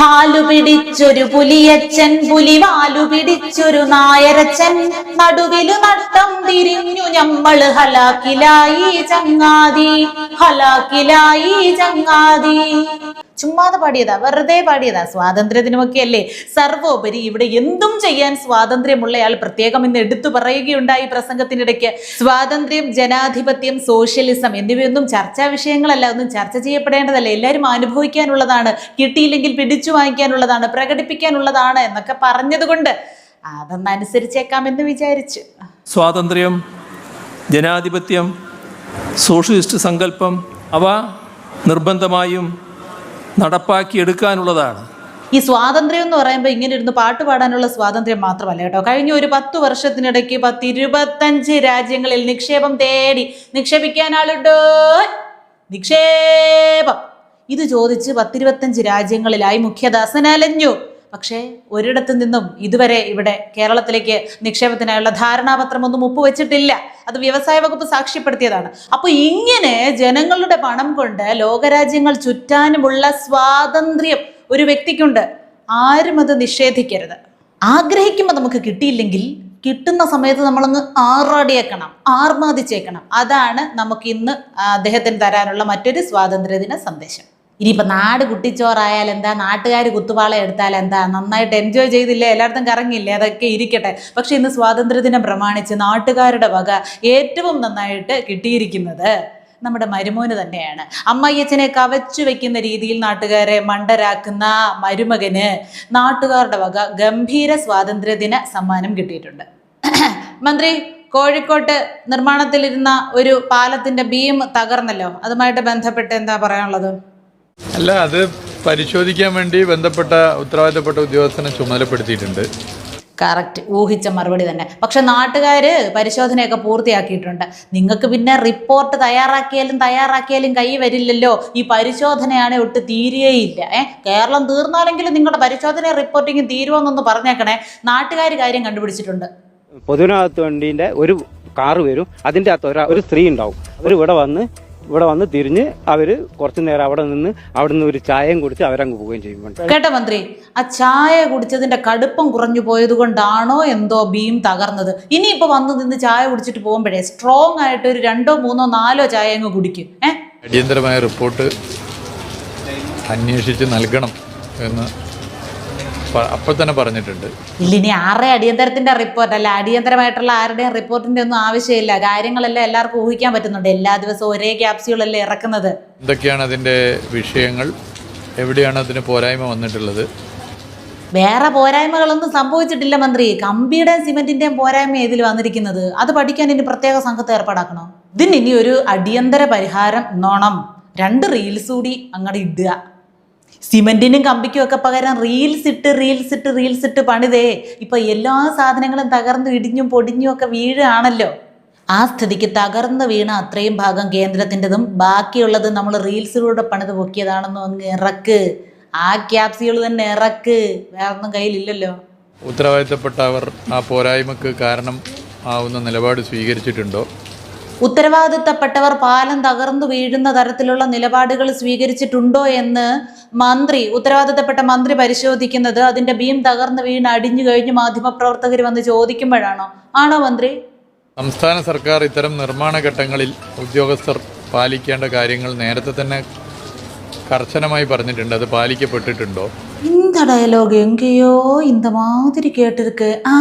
ഹാലു പിടിച്ചൊരു പുലിയച്ചൻ പുലിവാലു പിടിച്ചൊരു നായരച്ചൻ നടുവിൽ നട്ടം തിരിഞ്ഞു ഞമ്മൾ ഹലാക്കിലായി ചങ്ങാതി ഹലാക്കിലായി ചങ്ങാതി. ചുമ്മാതെ പാടിയതാ വെറുതെ പാടിയതാ. സ്വാതന്ത്ര്യത്തിനുമൊക്കെ അല്ലേ സർവോപരി ഇവിടെ എന്തും ചെയ്യാൻ സ്വാതന്ത്ര്യമുള്ളയാൾ പ്രത്യേകം ഇന്ന് എടുത്തു പറയുകയുണ്ടായി പ്രസംഗത്തിനിടയ്ക്ക്. സ്വാതന്ത്ര്യം ജനാധിപത്യം സോഷ്യലിസം എന്നിവയൊന്നും ചർച്ചാ വിഷയങ്ങളല്ല ഒന്നും ചർച്ച ചെയ്യപ്പെടേണ്ടതല്ല. എല്ലാവരും അനുഭവിക്കാനുള്ളതാണ്. കിട്ടിയില്ലെങ്കിൽ പിടിച്ചു വാങ്ങിക്കാനുള്ളതാണ് പ്രകടിപ്പിക്കാനുള്ളതാണ് എന്നൊക്കെ പറഞ്ഞതുകൊണ്ട് അതൊന്ന് അനുസരിച്ചേക്കാമെന്ന് വിചാരിച്ചു. സ്വാതന്ത്ര്യം ജനാധിപത്യം സോഷ്യലിസ്റ്റ് സങ്കല്പം അവ നിർബന്ധമായും നടപ്പാക്കിയെടുക്കാനുള്ളതാണ്. ഈ സ്വാതന്ത്ര്യം എന്ന് പറയുമ്പോൾ ഇങ്ങനെ ഇരുന്ന് പാട്ട് പാടാനുള്ള സ്വാതന്ത്ര്യം മാത്രമല്ല കേട്ടോ. കഴിഞ്ഞ ഒരു പത്ത് വർഷത്തിനിടയ്ക്ക് പത്ത് ഇരുപത്തഞ്ച് രാജ്യങ്ങളിൽ നിക്ഷേപം തേടി നിക്ഷേപിക്കാൻ ആളുണ്ടോ? നിക്ഷേപം. ഇത് ചോദിച്ച് പത്തിരുപത്തഞ്ച് രാജ്യങ്ങളിലായി മുഖ്യദാസൻ അലഞ്ഞു. പക്ഷേ ഒരിടത്തു നിന്നും ഇതുവരെ ഇവിടെ കേരളത്തിലേക്ക് നിക്ഷേപത്തിനായുള്ള ധാരണാപത്രമൊന്നും ഒപ്പുവെച്ചിട്ടില്ല അത് വ്യവസായ വകുപ്പ് സാക്ഷ്യപ്പെടുത്തിയതാണ്. അപ്പൊ ഇങ്ങനെ ജനങ്ങളുടെ പണം കൊണ്ട് ലോകരാജ്യങ്ങൾ ചുറ്റാനുമുള്ള സ്വാതന്ത്ര്യം ഒരു വ്യക്തിക്കുണ്ട്. ആരും അത് നിഷേധിക്കരുത്. ആഗ്രഹിക്കുമ്പോൾ നമുക്ക് കിട്ടിയില്ലെങ്കിൽ കിട്ടുന്ന സമയത്ത് നമ്മളൊന്ന് ആറാടിയേക്കണം ആർമാദിച്ചേക്കണം. അതാണ് നമുക്ക് ഇന്ന് അദ്ദേഹത്തിന് തരാനുള്ള മറ്റൊരു സ്വാതന്ത്ര്യദിന സന്ദേശം. ഇനിയിപ്പോൾ നാട് കുട്ടിച്ചോറായാൽ എന്താ? നാട്ടുകാർ കുത്തുപാള എടുത്താൽ എന്താ? നന്നായിട്ട് എൻജോയ് ചെയ്തില്ലേ? എല്ലായിടത്തും കറങ്ങില്ലേ അതൊക്കെ ഇരിക്കട്ടെ. പക്ഷെ ഇന്ന് സ്വാതന്ത്ര്യദിനം പ്രമാണിച്ച് നാട്ടുകാരുടെ വക ഏറ്റവും നന്നായിട്ട് കിട്ടിയിരിക്കുന്നത് നമ്മുടെ മരുമോന് തന്നെയാണ്. അമ്മയ്യച്ചനെ കവച്ചു വെക്കുന്ന രീതിയിൽ നാട്ടുകാരെ മണ്ടരാക്കുന്ന മരുമകന് നാട്ടുകാരുടെ വക ഗംഭീര സ്വാതന്ത്ര്യദിന സമ്മാനം കിട്ടിയിട്ടുണ്ട്. മന്ത്രി കോഴിക്കോട്ട് നിർമ്മാണത്തിലിരുന്ന ഒരു പാലത്തിന്റെ ബീം തകർന്നല്ലോ? അതുമായിട്ട് ബന്ധപ്പെട്ട് എന്താ പറയാനുള്ളത്? അല്ല അത് പരിശോധിക്കാൻ വേണ്ടി ബന്ധപ്പെട്ട ഉത്തരവാദിത്തപ്പെട്ട ഉദ്യോഗസ്ഥനെ ചുമതലപ്പെടുത്തിയിട്ടുണ്ട്. കറക്റ്റ് ഊഹിച്ച മറുപടി തന്നെ. പക്ഷെ നാട്ടുകാർ പരിശോധനയൊക്കെ പൂർത്തിയാക്കിയിട്ടുണ്ട്. നിങ്ങൾക്ക് പിന്നെ റിപ്പോർട്ട് തയ്യാറാക്കിയാലും തയ്യാറാക്കിയാലും കൈ വരില്ലല്ലോ. ഈ പരിശോധനയാണ് ഒട്ട് തീരുകയില്ല. ഏ? കേരളം തീർന്നാലെങ്കിലും നിങ്ങളുടെ പരിശോധന റിപ്പോർട്ടിങ് തീരുമെന്നൊന്ന് പറഞ്ഞേക്കണേ. നാട്ടുകാർ കാര്യം കണ്ടുപിടിച്ചിട്ടുണ്ട്. പൊതുവിനകത്ത് വണ്ടീന്റെ ഒരു കാറ് വരും. അതിന്റെ അകത്ത് ഒരു ഒരു സ്ത്രീ ഉണ്ടാവും. അവർ ഇവിടെ വന്ന് ഇവിടെ വന്ന് തിരിഞ്ഞ് അവർ കുറച്ചു നേരം അവിടെ നിന്ന് അവിടെ നിന്ന് ഒരു ചായയും കുടിച്ച് അവരങ്ങ് പോവുകയും ചെയ്യും കേട്ട മന്ത്രി ആ ചായ കുടിച്ചതിന്റെ കടുപ്പം കുറഞ്ഞു പോയത് കൊണ്ടാണോ എന്തോ ഭീം തകർന്നത്? ഇനിയിപ്പോ വന്ന് നിന്ന് ചായ കുടിച്ചിട്ട് പോകുമ്പോഴേ സ്ട്രോങ് ആയിട്ട് ഒരു രണ്ടോ മൂന്നോ നാലോ ചായ അങ്ങ് കുടിക്കും. അടിയന്തരമായ റിപ്പോർട്ട് അന്വേഷിച്ച് നൽകണം എന്ന് അപ്പോൾ തന്നെ പറഞ്ഞിട്ടുണ്ട്. ഇല്ല ഇനി ആരുടെ അടിയന്തരത്തിന്റെ റിപ്പോർട്ട് അല്ല അടിയന്തരമായിട്ടുള്ള ആരുടെയും റിപ്പോർട്ടിന്റെ ഒന്നും ആവശ്യമില്ല. കാര്യങ്ങളെല്ലാം എല്ലാവർക്കും ഊഹിക്കാൻ പറ്റുന്നുണ്ട്. എല്ലാ ദിവസവും ഒരേ ക്യാപ്സ്യൂളല്ലേ ഇറക്കുന്നത്. എന്തൊക്കെയാണ് അതിന്റെ വിഷയങ്ങൾ? എവിടെയാണ് അതിന് പോരായ്മ വന്നിട്ടുള്ളത്? വേറെ പോരായ്മകളൊന്നും സംഭവിച്ചിട്ടില്ല മന്ത്രി. കമ്പിയുടെയും സിമെന്റിന്റെയും പോരായ്മ ഇതിൽ വന്നിരിക്കുന്നത്. അത് പഠിക്കാൻ ഇനി പ്രത്യേക സംഘത്തെ ഏർപ്പാടാക്കണോ? ഇതിന് ഇനി ഒരു അടിയന്തര പരിഹാരം നോണം. രണ്ട് റീൽസ് കൂടി അങ്ങോട്ട് ഇടുക. സിമെന്റിനും കമ്പിക്കും ഒക്കെ പകരം റീൽസ് ഇട്ട് റീൽസ് ഇട്ട് റീൽസ് ഇട്ട് പണിതേ. ഇപ്പൊ എല്ലാ സാധനങ്ങളും തകർന്നു ഇടിഞ്ഞും പൊടിഞ്ഞും ഒക്കെ വീഴുകയാണല്ലോ ആ സ്ഥിതിക്ക് തകർന്നു വീണ അത്രയും ഭാഗം കേന്ദ്രത്തിന്റെതും ബാക്കിയുള്ളത് നമ്മൾ റീൽസിലൂടെ പണിത് പൊക്കിയതാണെന്ന് അങ്ങ് ഇറക്ക്. ആ ക്യാപ്സികൾ തന്നെ ഇറക്ക്. വേറൊന്നും കയ്യിലില്ലല്ലോ. ഉത്തരവാദിത്തപ്പെട്ടവർ ആ പോരായ്മക്ക് കാരണം ആവുന്ന നിലപാട് സ്വീകരിച്ചിട്ടുണ്ടോ? ഉത്തരവാദിത്തപ്പെട്ടവർ പാലം തകർന്നു വീഴുന്ന തരത്തിലുള്ള നിലപാടുകൾ സ്വീകരിച്ചിട്ടുണ്ടോ എന്ന് മന്ത്രി ഉത്തരവാദിത്തപ്പെട്ട മന്ത്രി പരിശോധിക്കുന്നത് അതിന്റെ ബീം തകർന്നു വീണ് അടിഞ്ഞു കഴിഞ്ഞ് മാധ്യമപ്രവർത്തകർ വന്ന് ചോദിക്കുമ്പോഴാണോ? ആണോ മന്ത്രി? സംസ്ഥാന സർക്കാർ ഇത്തരം നിർമ്മാണ ഘട്ടങ്ങളിൽ ഉദ്യോഗസ്ഥർ പാലിക്കേണ്ട കാര്യങ്ങൾ നേരത്തെ തന്നെ കർശനമായി പറഞ്ഞിട്ടുണ്ട്. അത് പാലിക്കപ്പെട്ടിട്ടുണ്ടോ? ഇന്ത ഡയലോഗ് എങ്കയോ ഇന്ത മാതിരി ആ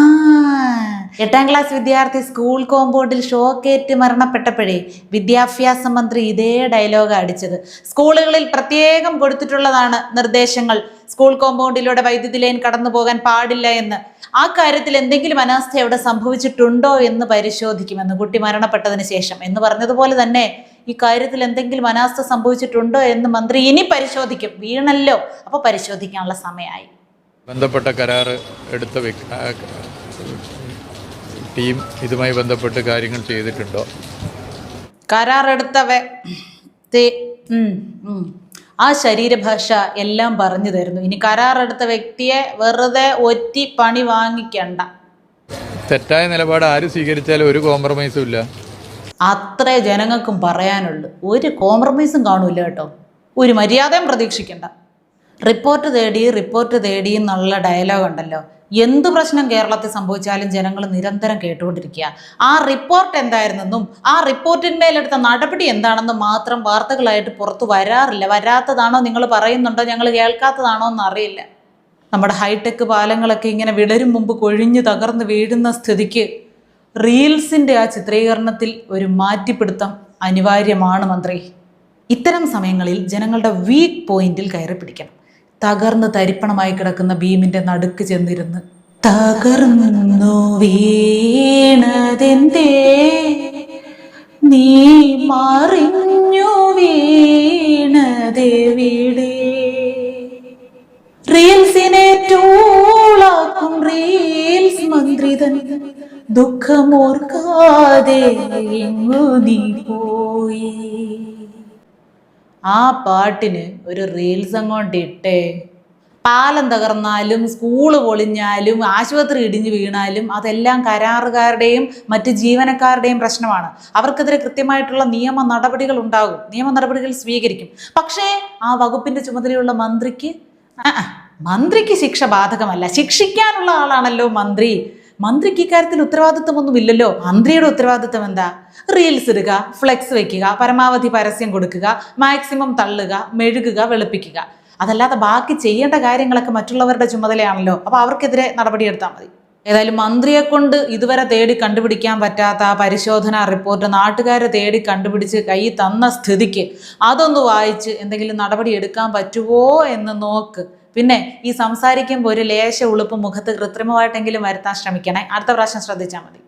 എട്ടാം ക്ലാസ് വിദ്യാർത്ഥി സ്കൂൾ കോമ്പൗണ്ടിൽ ഷോക്കേറ്റ് മരണപ്പെട്ടപ്പോഴേ വിദ്യാഭ്യാസ മന്ത്രി ഇതേ ഡയലോഗ് അടിച്ചത്. സ്കൂളുകളിൽ പ്രത്യേകം കൊടുത്തിട്ടുള്ളതാണ് നിർദ്ദേശങ്ങൾ. സ്കൂൾ കോമ്പൗണ്ടിലൂടെ വൈദ്യുതി ലൈൻ കടന്നു പോകാൻ പാടില്ല എന്ന്. ആ കാര്യത്തിൽ എന്തെങ്കിലും അനാസ്ഥ അവിടെ സംഭവിച്ചിട്ടുണ്ടോ എന്ന് പരിശോധിക്കുമെന്ന് കുട്ടി മരണപ്പെട്ടതിന് ശേഷം. എന്ന് പറഞ്ഞതുപോലെ തന്നെ ഈ കാര്യത്തിൽ എന്തെങ്കിലും അനാസ്ഥ സംഭവിച്ചിട്ടുണ്ടോ എന്ന് മന്ത്രി ഇനി പരിശോധിക്കും. വീണല്ലോ. അപ്പോൾ പരിശോധിക്കാനുള്ള സമയമായി. ബന്ധപ്പെട്ട കരാർ എടുത്ത ടീം ഇതുമായി ബന്ധപ്പെട്ട് കാര്യങ്ങൾ ചെയ്തിട്ടുണ്ടോ? കരാറെടുത്തവ. ആ ശരീരഭാഷ എല്ലാം പറഞ്ഞു തരുന്നു. ഇനി കരാറെടുത്ത വ്യക്തിയെ വെറുതെ ഒറ്റി പണി വാങ്ങിക്കണ്ട. തെറ്റായ നിലപാട് ആര് സ്വീകരിച്ചാലും ഒരു കോംപ്രമൈസും ഇല്ല. അത്രേ ജനങ്ങൾക്കും പറയാനുള്ളൂ. ഒരു കോംപ്രമൈസും കാണൂല കേട്ടോ. ഒരു മര്യാദയും പ്രതീക്ഷിക്കണ്ട. റിപ്പോർട്ട് തേടി റിപ്പോർട്ട് തേടി എന്നുള്ള ഡയലോഗ് ഉണ്ടല്ലോ. എന്ത് പ്രശ്നം കേരളത്തിൽ സംഭവിച്ചാലും ജനങ്ങൾ നിരന്തരം കേട്ടുകൊണ്ടിരിക്കുക. ആ റിപ്പോർട്ട് എന്തായിരുന്നെന്നും ആ റിപ്പോർട്ടിന്മേലെടുത്ത നടപടി എന്താണെന്നും മാത്രം വാർത്തകളായിട്ട് പുറത്തു വരാറില്ല. വരാത്തതാണോ നിങ്ങൾ പറയുന്നുണ്ടോ? ഞങ്ങൾ കേൾക്കാത്തതാണോ എന്ന് അറിയില്ല. നമ്മുടെ ഹൈടെക് പാലങ്ങളൊക്കെ ഇങ്ങനെ വിടരും മുമ്പ് കൊഴിഞ്ഞു തകർന്ന് വീഴുന്ന സ്ഥിതിക്ക് റീൽസിന്റെ ആ ചിത്രീകരണത്തിൽ ഒരു മാറ്റിപ്പിടുത്തം അനിവാര്യമാണ് മന്ത്രി. ഇത്തരം സമയങ്ങളിൽ ജനങ്ങളുടെ വീക്ക് പോയിന്റിൽ കയറി പിടിക്കണം തകർന്ന് തരിപ്പണമായി കിടക്കുന്ന ഭീമിന്റെ നടുക്ക് ചെന്നിരുന്ന് തകർന്നു വീണതെന്തേ? നീ മറിഞ്ഞു വീണതെവിടെ റീൽസിനെ ടൂളാക്കും റീൽസ് മന്ത്രിതൻ ദുഃഖമോർക്കാതെ നീ പോയി? ആ പാട്ടിന് ഒരു റീൽസ് അങ്ങോട്ട് ഇട്ടേ. പാലം തകർന്നാലും സ്കൂൾ പൊളിഞ്ഞാലും ആശുപത്രി ഇടിഞ്ഞു വീണാലും അതെല്ലാം കരാറുകാരുടെയും മറ്റ് ജീവനക്കാരുടെയും പ്രശ്നമാണ്. അവർക്കെതിരെ കൃത്യമായിട്ടുള്ള നിയമ നടപടികൾ ഉണ്ടാകും. നിയമ നടപടികൾ സ്വീകരിക്കും. പക്ഷേ ആ വകുപ്പിന്റെ ചുമതലയുള്ള മന്ത്രിക്ക് മന്ത്രിക്ക് ശിക്ഷ ബാധകമല്ല. ശിക്ഷിക്കാനുള്ള ആളാണല്ലോ മന്ത്രി. മന്ത്രിക്ക് ഇക്കാര്യത്തിൽ ഉത്തരവാദിത്വമൊന്നും ഇല്ലല്ലോ മന്ത്രിയുടെ ഉത്തരവാദിത്വം എന്താ? റീൽസ് ഇടുക ഫ്ലെക്സ് വെക്കുക പരമാവധി പരസ്യം കൊടുക്കുക മാക്സിമം തള്ളുക മെഴുകുക വെളുപ്പിക്കുക. അതല്ലാതെ ബാക്കി ചെയ്യേണ്ട കാര്യങ്ങളൊക്കെ മറ്റുള്ളവരുടെ ചുമതലയാണല്ലോ. അപ്പോൾ അവർക്കെതിരെ നടപടിയെടുത്താൽ മതി. ഏതായാലും മന്ത്രിയെ കൊണ്ട് ഇതുവരെ തേടി കണ്ടുപിടിക്കാൻ പറ്റാത്ത പരിശോധനാ റിപ്പോർട്ട് നാട്ടുകാരെ തേടി കണ്ടുപിടിച്ച് കൈ തന്ന സ്ഥിതിക്ക് അതൊന്ന് വായിച്ച് എന്തെങ്കിലും നടപടി എടുക്കാൻ പറ്റുമോ എന്ന് നോക്ക്. പിന്നെ ഈ സംസാരിക്കുമ്പോൾ ഒരു ലേശ ഉളുപ്പ് മുഖത്ത് കൃത്രിമമായിട്ടെങ്കിലും വരുത്താൻ ശ്രമിക്കണേ. അടുത്ത പ്രാവശ്യം ശ്രദ്ധിച്ചാൽ മതി.